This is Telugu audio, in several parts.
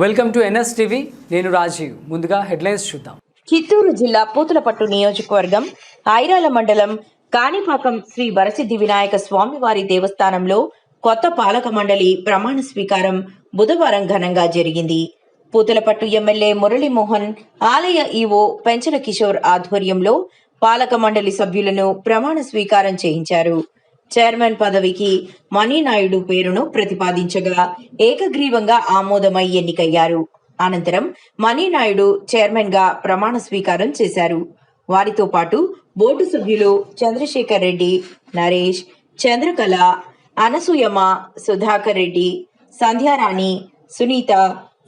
వెల్కమ్ టు ఎన్ఎస్ టీవీ నేను రాజీవ్. ముందుగా హెడ్లైన్స్ చూద్దాం. చిత్తూరు జిల్లా పూతలపట్టు నియోజకవర్గం ఐరాల మండలం కాణిపాకం శ్రీ వరసిద్ధి వినాయక స్వామివారి దేవస్థానంలో కొత్త పాలక మండలి ప్రమాణ స్వీకారం బుధవారం ఘనంగా జరిగింది. పూతలపట్టు ఎమ్మెల్యే మురళీమోహన్ ఆలయ ఈవో పెంచల కిషోర్ ఆధ్వర్యంలో పాలక మండలి సభ్యులను ప్రమాణ స్వీకారం చేయించారు. చైర్మన్ పదవికి మణినాయుడు పేరును ప్రతిపాదించగా ఏకగ్రీవంగా ఆమోదమై ఎన్నికయ్యారు. అనంతరం మణినాయుడు చైర్మన్గా ప్రమాణ స్వీకారం చేశారు. వారితో పాటు బోర్డు సభ్యులు చంద్రశేఖర్ రెడ్డి నరేష్ చంద్రకళ అనసూయమ్మ సుధాకర్ రెడ్డి సంధ్యారాణి సునీత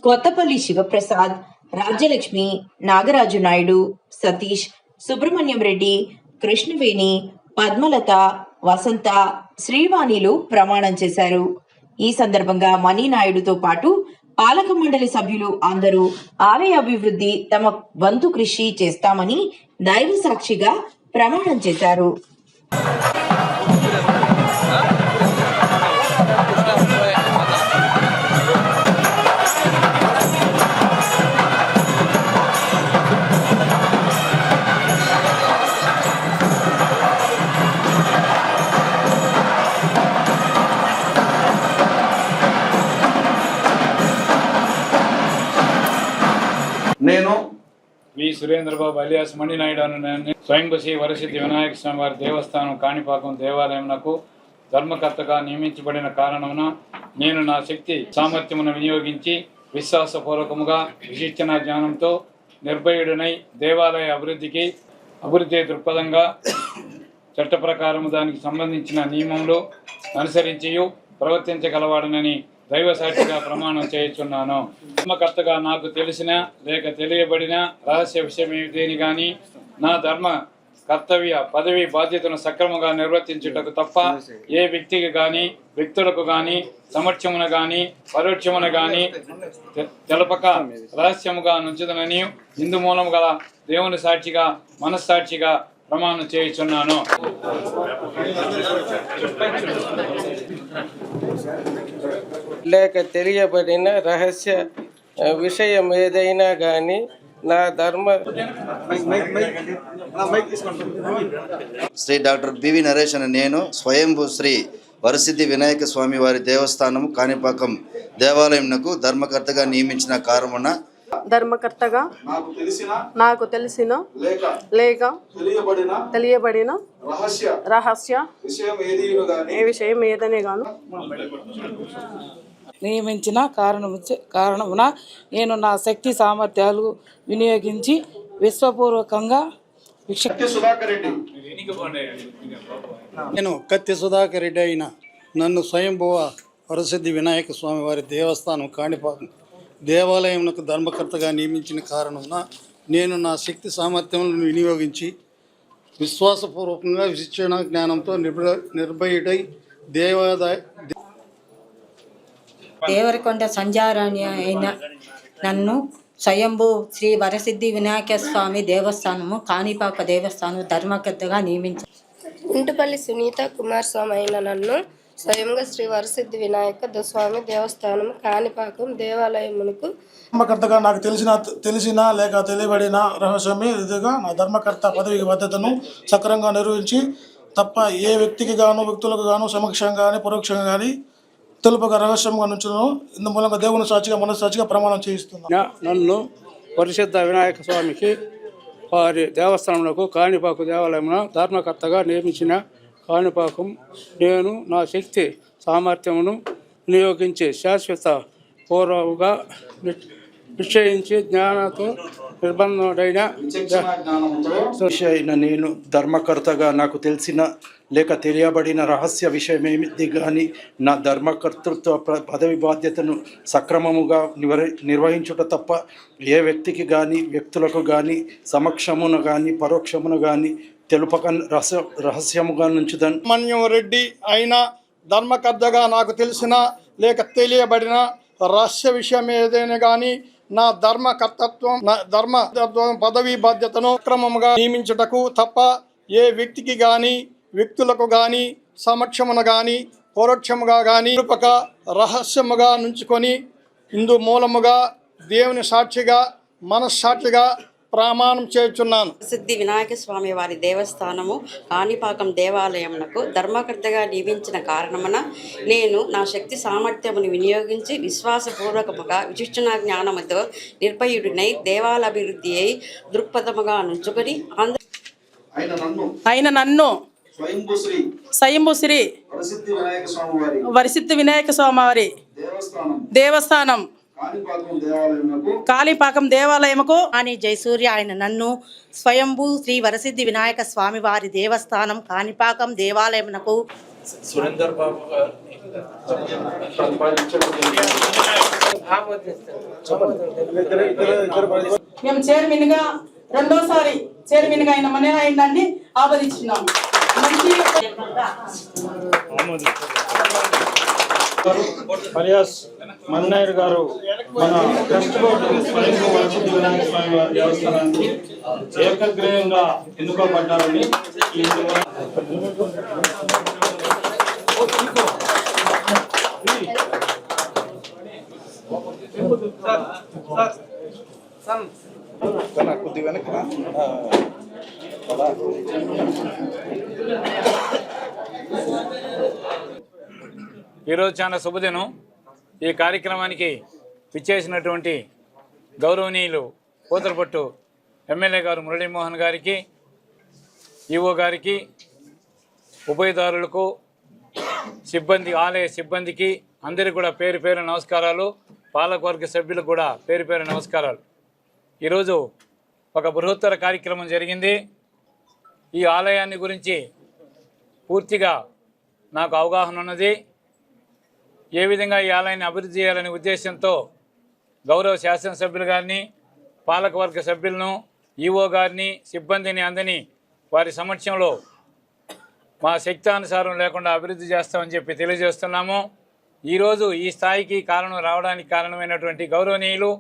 కొత్తపల్లి శివప్రసాద్ రాజ్యలక్ష్మి నాగరాజు నాయుడు సతీష్ సుబ్రహ్మణ్యం రెడ్డి కృష్ణవేణి పద్మలత వసంత శ్రీవాణిలు ప్రమాణం చేశారు. ఈ సందర్భంగా మణినాయుడుతో పాటు పాలక మండలి సభ్యులు అందరూ ఆలయ అభివృద్ధి తమ వంతు కృషి చేస్తామని దైవ సాక్షిగా ప్రమాణం చేశారు. వి. సురేంద్రబాబు అలియాస్ మణినాయుడు అను నేను వరసిద్ధి వినాయక స్వామి వారి దేవస్థానం కాణిపాకం దేవాలయంకు ధర్మకర్తగా నియమించబడిన కారణమున నేను నా శక్తి సామర్థ్యమును వినియోగించి విశ్వాసపూర్వకముగా విశిక్షణ జ్ఞానంతో నిర్భయుడనై దేవాలయ అభివృద్ధికి అభివృద్ధి దృక్పథంగా చట్ట ప్రకారం దానికి సంబంధించిన నియమంలో అనుసరించి ప్రవర్తించగలవాడనని దైవ సాక్షిగా ప్రమాణం చేయుచున్నాను. ధర్మకర్తగా నాకు తెలిసిన లేక తెలియబడిన రహస్య విషయం ఏమిటని కానీ నా ధర్మ కర్తవ్య పదవి బాధ్యతను సక్రమంగా నిర్వర్తించుటకు తప్ప ఏ వ్యక్తికి గాని వ్యక్తులకు గాని సమక్షమున గాని పరోక్షమున గాని తెలపక రహస్యముగా నుంచుదనని హిందు మూలము గల దేవుని సాక్షిగా మనస్సాక్షిగా ప్రమాణం చేయుచున్నాను. లేక తెలియబడిన రహస్య విషయం ఏదైనా కానీ నా ధర్మ శ్రీ డాక్టర్ బివి నరేష్ అనే నేను స్వయంభూ శ్రీ వరసిద్ధి వినాయక స్వామి వారి దేవస్థానం కాణిపాకం దేవాలయంనకు ధర్మకర్తగా నియమించిన కారణమున ధర్మకర్తగా నాకు తెలిసిన నాకు తెలిసిన లేక తెలియబడిన రహస్య విషయం ఏదనే గాను నియమించిన కారణము కారణమున నేను నా శక్తి సామర్థ్యాలు వినియోగించి విశ్వపూర్వకంగా విక్ష సుధాకర్ రెడ్డి. నేను కత్తి సుధాకర్ రెడ్డి అయిన నన్ను స్వయంభువ వరసిద్ధి వినాయక స్వామి వారి దేవస్థానం కాణిపాకం దేవాలయమునకు ధర్మకర్తగా నియమించిన కారణమున నేను నా శక్తి సామర్థ్యములను వినియోగించి విశ్వాసపూర్వకంగా విశిక్షణ జ్ఞానంతో నిర్భ నిర్భయుడై దేవాదాయ దేవరకొండ సంజారాణి అయిన నన్ను స్వయంభూ శ్రీ వరసిద్ధి వినాయక స్వామి దేవస్థానము కాణిపాక దేవస్థానం ధర్మకర్తగా నియమించారు ఇంటిపల్లి సునీత కుమార్ స్వామి అయిన నన్ను స్వయంగా శ్రీ వరసిద్ధి వినాయక స్వామి దేవస్థానం కాణిపాకం దేవాలయమునకు ధర్మకర్తగా నాకు తెలిసిన తెలిసిన లేక తెలియబడిన రహస్యమే ఇదిగా నా ధర్మకర్త పదవి బాధ్యతను సక్రమంగా నిర్వహించి తప్ప ఏ వ్యక్తికి గాను వ్యక్తులకు గాను సమక్షంగా కానీ పరోక్షంగా కానీ తెలుపుగా రహస్యంగా నుంచును ఇందు మూలంగా దేవుని సాక్షిగా మనస్సాక్షిగా ప్రమాణం చేయిస్తున్నాను నన్ను పరిశుద్ధ వినాయక స్వామికి వారి దేవస్థానంలో కాణిపాకు దేవాలయమున ధర్మకర్తగా నియమించిన కాణిపాకం నేను నా శక్తి సామర్థ్యమును వినియోగించి శాశ్వత పూర్వముగా ని- నిశ్చయించి జ్ఞానంతో నిర్బంధుడైన అయిన నేను ధర్మకర్తగా నాకు తెలిసిన లేక తెలియబడిన రహస్య విషయమేమిది కానీ నా ధర్మకర్తృత్వ పదవి బాధ్యతను సక్రమముగా నిర్వహించుట తప్ప ఏ వ్యక్తికి కానీ వ్యక్తులకు కానీ సమక్షమున కానీ పరోక్షమున కానీ తెలుపక రహస్య రహస్యముగా నుంచుదన్. మన్యం రెడ్డి అయిన ధర్మకర్తగా నాకు తెలిసిన లేక తెలియబడిన రహస్య విషయం ఏదైనా కానీ నా ధర్మ కర్తత్వం నా ధర్మ పదవి బాధ్యతను అక్రమముగా నియమించుటకు తప్ప ఏ వ్యక్తికి గాని వ్యక్తులకు గాని సమక్షమున గాని పరోక్షముగా గాని రూపక రహస్యముగా నుంచుకొని ఇందు మూలముగా దేవుని సాక్షిగా మనస్సాక్షిగా ప్రమాణం చేస్తున్నాను సిద్ధి వినాయక స్వామి వారి దేవస్థానము కాణిపాకం దేవాలయమునకు ధర్మకర్తగా నియమించిన కారణమున నేను నా శక్తి సామర్థ్యమును వినియోగించి విశ్వాసపూర్వకముగా విశిష్టన జ్ఞానముతో నిర్భయుడినై దేవాలభివృద్ధి అయి దృక్పథముగా నుంచుకొని ఆంధ్ర ఆయన నన్ను ఆయన నన్ను స్వయంభూ శ్రీ స్వయంభూ శ్రీ వరసిద్ధి వినాయక స్వామి వారి వరిసిద్ధి వినాయక స్వామి వారి దేవస్థానం కాళీపాకం దేవాలయముకు అని జయసూర్య ఆయన నన్ను స్వయంభూ శ్రీ వరసిద్ధి వినాయక స్వామి వారి దేవస్థానం కాణిపాకం దేవాలయమునకు సురేందర్ బాబు మేము చైర్మన్గా రెండోసారి చైర్మన్గా ఆయన మన అయిందండి ఆపదించున్నాము మంచి అలియాస్ మన్నాయుడు గారు మన ట్రస్ట్ బోర్డు స్వయంభూ వరసిద్ధి వినాయక స్వామి వారి దేవస్థానానికి ఏకగ్రీవంగా ఎన్నుకోబడ్డారని ఈ ఈరోజు చాలా శుభదినం. ఈ కార్యక్రమానికి విచ్చేసినటువంటి గౌరవనీయులు పూతలపట్టు ఎమ్మెల్యే గారు మురళీమోహన్ గారికి ఈఓ గారికి ఉభయదారులకు సిబ్బంది ఆలయ సిబ్బందికి అందరికీ కూడా పేరు పేరు నమస్కారాలు. పాలకవర్గ సభ్యులకు కూడా పేరు పేరు నమస్కారాలు. ఈరోజు ఒక బృహత్తర కార్యక్రమం జరిగింది. ఈ ఆలయాన్ని గురించి పూర్తిగా నాకు అవగాహన ఉన్నది. ఏ విధంగా ఈ ఆలయాన్ని అభివృద్ధి చేయాలనే ఉద్దేశంతో గౌరవ శాసనసభ్యులు గారిని పాలకవర్గ సభ్యులను ఈఓ గారిని సిబ్బందిని అందని వారి సమక్షంలో మా శక్తానుసారం లేకుండా అభివృద్ధి చేస్తామని చెప్పి తెలియజేస్తున్నాము. ఈరోజు ఈ స్థాయికి కారణం రావడానికి కారణమైనటువంటి గౌరవనీయులు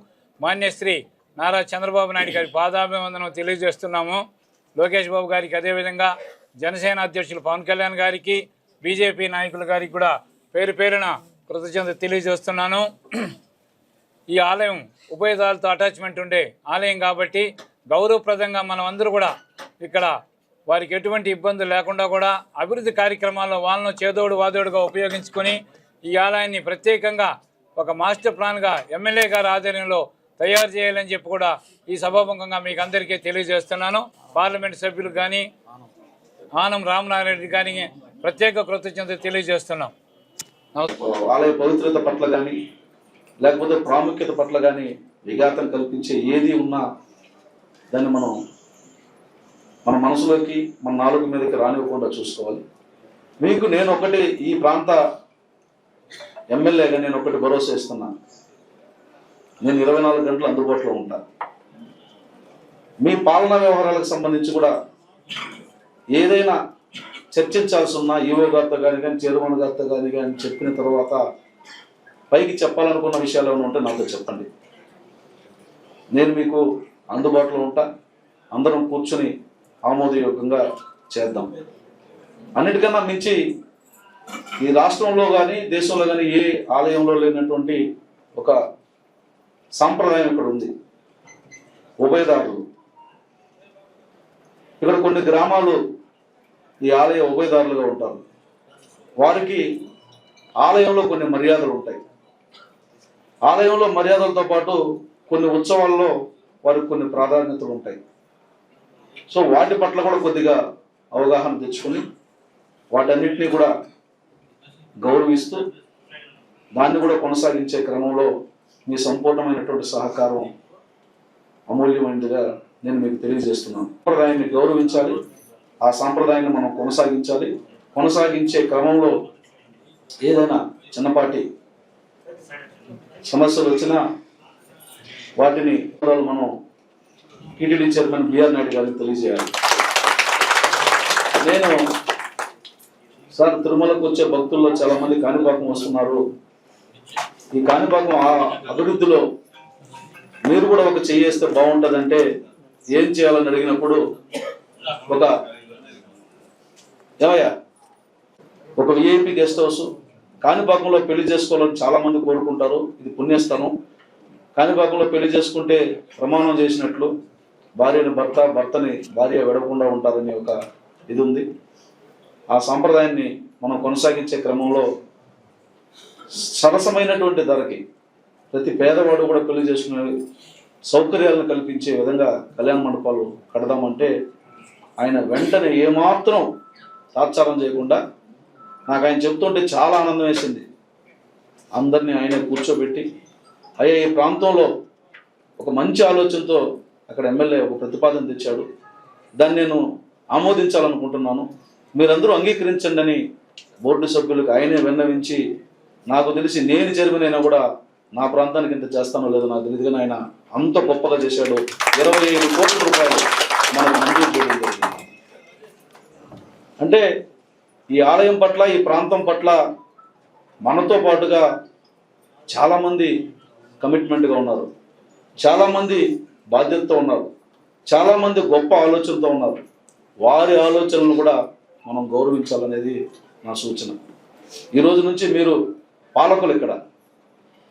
మాన్యశ్రీ నారా చంద్రబాబు నాయుడు గారి పాదాభివందనం తెలియజేస్తున్నాము. లోకేష్ బాబు గారికి అదేవిధంగా జనసేన అధ్యక్షులు పవన్ కళ్యాణ్ గారికి బీజేపీ నాయకుల గారికి కూడా పేరు పేరున కృతజ్ఞత తెలియజేస్తున్నాను. ఈ ఆలయం ఉభయదాలతో అటాచ్మెంట్ ఉండే ఆలయం కాబట్టి గౌరవప్రదంగా మనం అందరూ కూడా ఇక్కడ వారికి ఎటువంటి ఇబ్బందులు లేకుండా కూడా అభివృద్ధి కార్యక్రమాల్లో వాళ్ళను చేదోడు వాదోడుగా ఉపయోగించుకొని ఈ ఆలయాన్ని ప్రత్యేకంగా ఒక మాస్టర్ ప్లాన్గా ఎమ్మెల్యే గారి ఆధ్వర్యంలో తయారు చేయాలని చెప్పి కూడా ఈ సభాముఖంగా మీకు అందరికీ తెలియజేస్తున్నాను. పార్లమెంట్ సభ్యులు కానీ ఆనం రామనారాయణ రెడ్డి కానీ ప్రత్యేక కృతజ్ఞత తెలియజేస్తున్నాం. ఆలయ పవిత్రత పట్ల కానీ లేకపోతే ప్రాముఖ్యత పట్ల కానీ విఘాతం కల్పించే ఏది ఉన్నా దాన్ని మనం మన మనసులోకి మన నాలుగు మీదకి రానివ్వకుండా చూసుకోవాలి. మీకు నేను ఒకటి ఈ ప్రాంత ఎమ్మెల్యేగా నేను ఒకటి భరోసా ఇస్తున్నాను నేను ఇరవై నాలుగు గంటలు అందుబాటులో ఉంటాను మీ పాలనా వ్యవహారాలకు సంబంధించి కూడా ఏదైనా చర్చించాల్సి ఉన్న ఈవో గారితో కానీ కానీ చైర్మన్ గారితో కానీ కానీ చెప్పిన తర్వాత పైకి చెప్పాలనుకున్న విషయాలు ఏమైనా ఉంటే నాతో చెప్పండి. నేను మీకు అందుబాటులో ఉంటా. అందరం కూర్చొని ఆమోదయోగ్యంగా చేద్దాం. అన్నిటికన్నా మించి ఈ రాష్ట్రంలో కానీ దేశంలో కానీ ఏ ఆలయంలో లేనటువంటి ఒక సాంప్రదాయం ఇక్కడ ఉంది. ఉభయదారులు. ఇక్కడ కొన్ని గ్రామాలు ఈ ఆలయ ఉభయదారులుగా ఉంటారు. వారికి ఆలయంలో కొన్ని మర్యాదలు ఉంటాయి. ఆలయంలో మర్యాదలతో పాటు కొన్ని ఉత్సవాల్లో వారికి కొన్ని ప్రాధాన్యతలు ఉంటాయి. సో వాటి పట్ల కూడా కొద్దిగా అవగాహన తెచ్చుకొని వాటన్నిటినీ కూడా గౌరవిస్తూ దాన్ని కూడా కొనసాగించే క్రమంలో మీ సంపూర్ణమైనటువంటి సహకారం అమూల్యమైనదిగా నేను మీకు తెలియజేస్తున్నాను. సాంప్రదాయాన్ని గౌరవించాలి. ఆ సాంప్రదాయాన్ని మనం కొనసాగించాలి. కొనసాగించే క్రమంలో ఏదైనా చిన్నపాటి సమస్యలు వచ్చినా వాటిని మనం టీటీడీ చైర్మన్ బిఆర్ నాయుడు గారికి తెలియజేయాలి. నేను సార్ తిరుమలకు వచ్చే భక్తుల్లో చాలా మంది కాణిపాకం వస్తున్నారు. ఈ కాణిపాకం ఆ అభివృద్ధిలో మీరు కూడా ఒక చేయేస్తే బాగుంటుందంటే ఏం చేయాలని అడిగినప్పుడు ఒక ఏమయ్యా ఒక విఐపి గెస్ట్ హౌస్ కాణిపాకంలో పెళ్ళి చేసుకోవాలని చాలామంది కోరుకుంటారు. ఇది పుణ్యస్థానం కాణిపాకంలో పెళ్ళి చేసుకుంటే ప్రమాణం చేసినట్లు భార్యని భర్త భర్తని భార్య విడవకుండా ఉంటారనే ఒక ఇది ఉంది. ఆ సాంప్రదాయాన్ని మనం కొనసాగించే క్రమంలో సరసమైనటువంటి ధరకి ప్రతి పేదవాడు కూడా పెళ్ళి చేసుకునే సౌకర్యాలను కల్పించే విధంగా కళ్యాణ మండపాలు కడదామంటే ఆయన వెంటనే ఏమాత్రం తాత్సారం చేయకుండా నాకు ఆయన చెప్తుంటే చాలా ఆనందం వేసింది. అందరినీ ఆయన కూర్చోబెట్టి అయ్యా ఈ ప్రాంతంలో ఒక మంచి ఆలోచనతో అక్కడ ఎమ్మెల్యే ఒక ప్రతిపాదన తెచ్చాడు. దాన్ని నేను ఆమోదించాలనుకుంటున్నాను. మీరందరూ అంగీకరించండి అని బోర్డు సభ్యులకు ఆయనే విన్నవించి నాకు తెలిసి నేను జరిగినైనా కూడా నా ప్రాంతానికి ఇంత చేస్తానో లేదో నాకు తెలియదు కానీ ఆయన అంత గొప్పగా చేశాడు. ఇరవై ఐదు కోట్ల రూపాయలు అంటే ఈ ఆలయం పట్ల ఈ ప్రాంతం పట్ల మనతో పాటుగా చాలామంది కమిట్మెంట్గా ఉన్నారు. చాలామంది బాధ్యతతో ఉన్నారు. చాలామంది గొప్ప ఆలోచనతో ఉన్నారు. వారి ఆలోచనలు కూడా మనం గౌరవించాలనేది నా సూచన. ఈ రోజు నుంచి మీరు పాలకులు ఇక్కడ.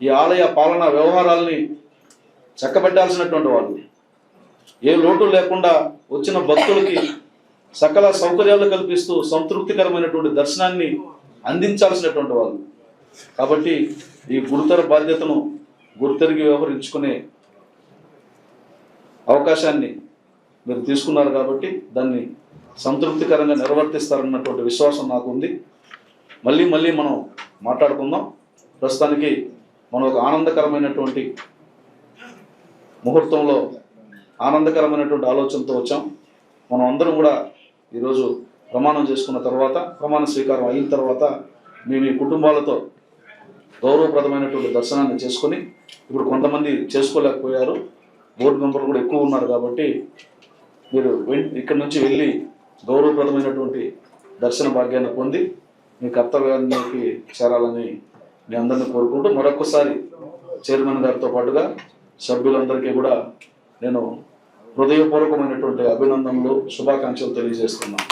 ఈ ఆలయ పాలనా వ్యవహారాలని చక్కబెట్టాల్సినటువంటి వాళ్ళు. ఏ లోటు లేకుండా వచ్చిన భక్తులకి సకల సౌకర్యాలు కల్పిస్తూ సంతృప్తికరమైనటువంటి దర్శనాన్ని అందించాల్సినటువంటి వాళ్ళు. కాబట్టి ఈ గురుతర బాధ్యతను గుర్తెరిగి వ్యవహరించుకునే అవకాశాన్ని మీరు తీసుకున్నారు కాబట్టి దాన్ని సంతృప్తికరంగా నిర్వర్తిస్తారన్నటువంటి విశ్వాసం నాకు ఉంది మళ్ళీ మళ్ళీ మనం మాట్లాడుకుందాం. ప్రస్తుతానికి మనం ఒక ఆనందకరమైనటువంటి ముహూర్తంలో ఆనందకరమైనటువంటి ఆలోచనతో వచ్చాం. మనం అందరం కూడా ఈరోజు ప్రమాణం చేసుకున్న తర్వాత ప్రమాణ స్వీకారం అయిన తర్వాత మేము ఈ కుటుంబాలతో గౌరవప్రదమైనటువంటి దర్శనాన్ని చేసుకొని ఇప్పుడు కొంతమంది చేసుకోలేకపోయారు. బోర్డు మెంబర్లు కూడా ఎక్కువ ఉన్నారు కాబట్టి మీరు ఇక్కడ ఇక్కడి నుంచి వెళ్ళి గౌరవప్రదమైనటువంటి దర్శన భాగ్యాన్ని పొంది మీ కర్తవ్యానికి చేరాలని మీ అందరిని కోరుకుంటూ మరొకసారి చైర్మన్ గారితో పాటుగా సభ్యులందరికీ కూడా నేను హృదయపూర్వకమైనటువంటి అభినందనలు శుభాకాంక్షలు తెలియజేస్తున్నాను.